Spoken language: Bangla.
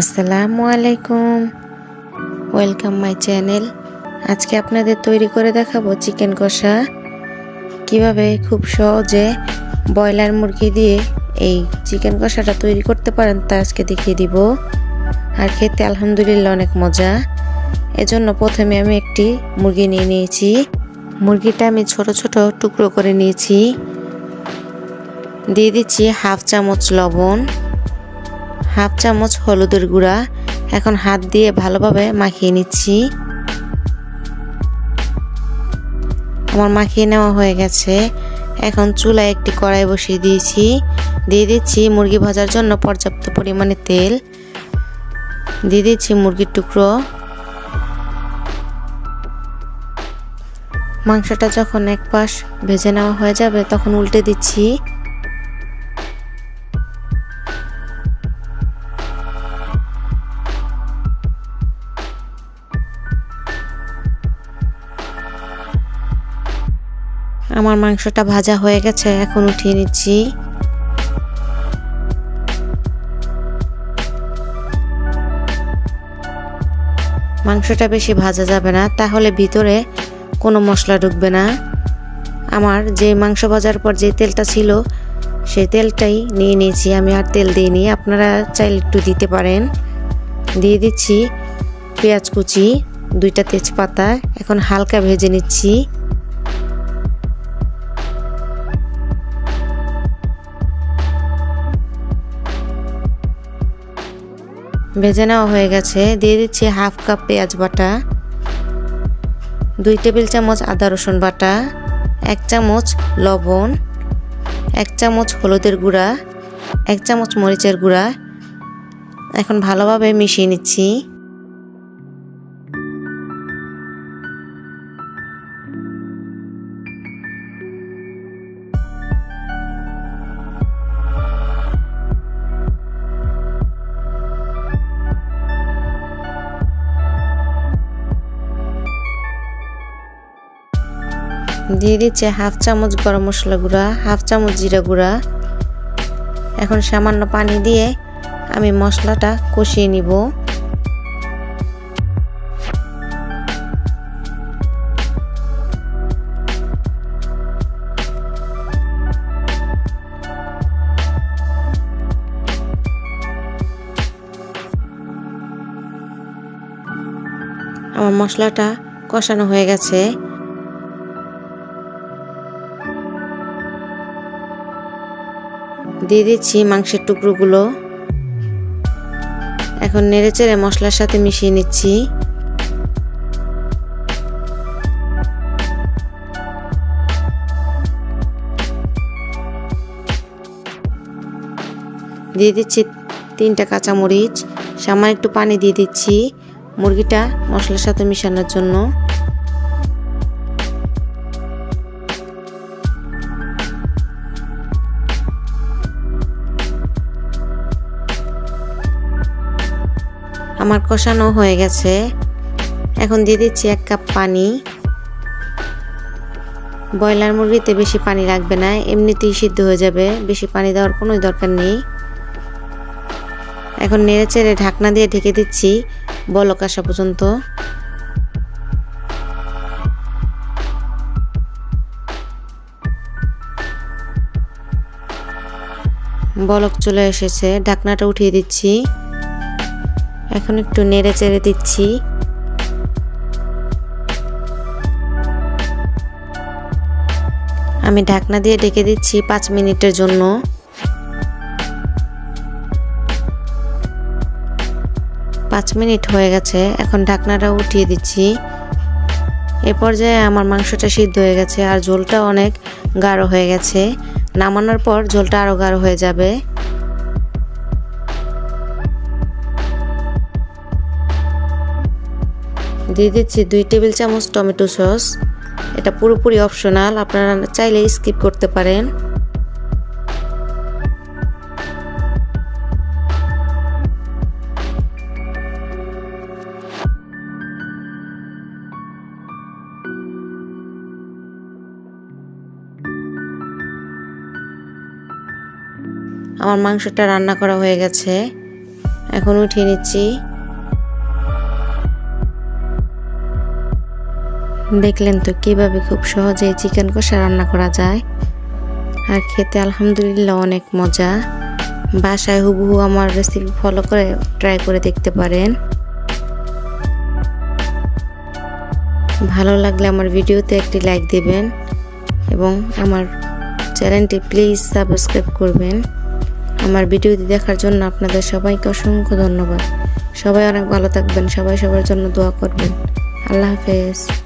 আসসালামু আলাইকুম। ওয়েলকাম মাই চ্যানেল আজকে আপনাদের তৈরি করে দেখাবো চিকেন কষা। কীভাবে খুব সহজে ব্রয়লার মুরগি দিয়ে এই চিকেন কষাটা তৈরি করতে পারেন তা আজকে দেখিয়ে দিব। আর খেতে আলহামদুলিল্লাহ অনেক মজা। এজন্য প্রথমে আমি একটি মুরগি নিয়ে নিয়েছি। মুরগিটা আমি ছোট ছোট টুকরো করে নিয়েছি। দিয়ে দিচ্ছি হাফ চামচ লবণ। হাফ চামচ হলুদের গুঁড়া। এখন হাত দিয়ে ভালোভাবে মাখিয়ে নিচ্ছি। আমার মাখিয়ে নেওয়া হয়ে গেছে। এখন চুলায় একটি কড়াই বসিয়ে দিয়েছি। দিয়ে দিচ্ছি মুরগি ভাজার জন্য পর্যাপ্ত পরিমাণে তেল। দিয়ে দিচ্ছি মুরগির টুকরো। মাংসটা যখন এক পাশ ভেজে নেওয়া হয়ে যাবে, তখন উল্টে দিচ্ছি। আমার মাংসটা ভাজা হয়ে গেছে, এখন উঠিয়ে নিচ্ছি। মাংসটা বেশি ভাজা যাবে না, তাহলে ভিতরে কোনো মশলা ঢুকবে না। আমার যে মাংস ভাজার পর যে তেলটা ছিল সেই তেলটাই নিয়ে নিয়েছি। আমি আর তেল দিইনি, আপনারা চাইলে একটু দিতে পারেন। দিয়ে দিচ্ছি পেঁয়াজ কুচি, দুইটা তেজপাতা, এখন হালকা ভেজে নিচ্ছি। ভেজে নেওয়া হয়ে গেছে। দিয়ে দিচ্ছি হাফ কাপ পেঁয়াজ বাটা, দুই টেবিল চামচ আদা রসুন বাটা, এক চামচ লবণ, এক চামচ হলুদের গুঁড়া, এক চামচ মরিচের গুঁড়া। এখন ভালোভাবে মিশিয়ে নিচ্ছি। দিয়ে দিচ্ছে হাফ চামচ গরম মশলা গুঁড়া, হাফ চামচ জিরা গুঁড়া। এখন সামান্য পানি দিয়ে আমি মশলাটা কষিয়ে নিব। আমার মশলাটা কষানো হয়ে গেছে। দিয়ে দিচ্ছি মাংসের টুকরোগুলো। এখন নেড়ে চেড়ে মশলার সাথে মিশিয়ে নিচ্ছি। দিয়ে দিচ্ছি তিনটা কাঁচামরিচ, সামান্য একটু পানি দিয়ে দিচ্ছি। মুরগিটা মশলার সাথে মিশানোর জন্য। আমার কষানো হয়ে গেছে। এখন দিয়ে দিচ্ছি এক কাপ পানি। ব্রয়লার মুরগিতে বেশি পানি লাগবে না, এমনিতেই সিদ্ধ হয়ে যাবে, বেশি পানি দেওয়ার কোনো দরকার নেই। এখন নেড়ে চেড়ে ঢাকনা দিয়ে ঢেকে দিচ্ছি, বলক আসা পর্যন্ত। বলক চলে এসেছে, ঢাকনাটা উঠিয়ে দিচ্ছি। এখন একটু নেড়ে চেড়ে দিচ্ছি। আমি ঢাকনা দিয়ে ডেকে দিচ্ছি পাঁচ মিনিটের জন্য। পাঁচ মিনিট হয়ে গেছে, এখন ঢাকনাটা উঠিয়ে দিচ্ছি। এ পর্যায়ে আমার মাংসটা সিদ্ধ হয়ে গেছে আর ঝোলটা অনেক গাঢ় হয়ে গেছে। নামানোর পর ঝোলটা আরও গাঢ় হয়ে যাবে। দিয়ে দিচ্ছি দুই টেবিল চামচ টমেটো সস। এটা পুরোপুরি অপশনাল আপনারা চাইলে স্কিপ করতে পারেন। আমার মাংসটা রান্না করা হয়ে গেছে। এখন উঠিয়ে নিচ্ছি। দেখলেন তো কীভাবে খুব সহজে চিকেন কষা রান্না করা যায়। আর খেতে আলহামদুলিল্লাহ অনেক মজা। বাসায় হুবহু আমার রেসিপি ফলো করে ট্রাই করে দেখতে পারেন। ভালো লাগলে আমার ভিডিওতে একটি লাইক দেবেন এবং আমার চ্যানেলটি প্লিজ সাবস্ক্রাইব করবেন। আমার ভিডিওটি দেখার জন্য আপনাদের সবাইকে অসংখ্য ধন্যবাদ। সবাই অনেক ভালো থাকবেন, সবাই সবার জন্য দোয়া করবেন। আল্লাহ হাফেজ।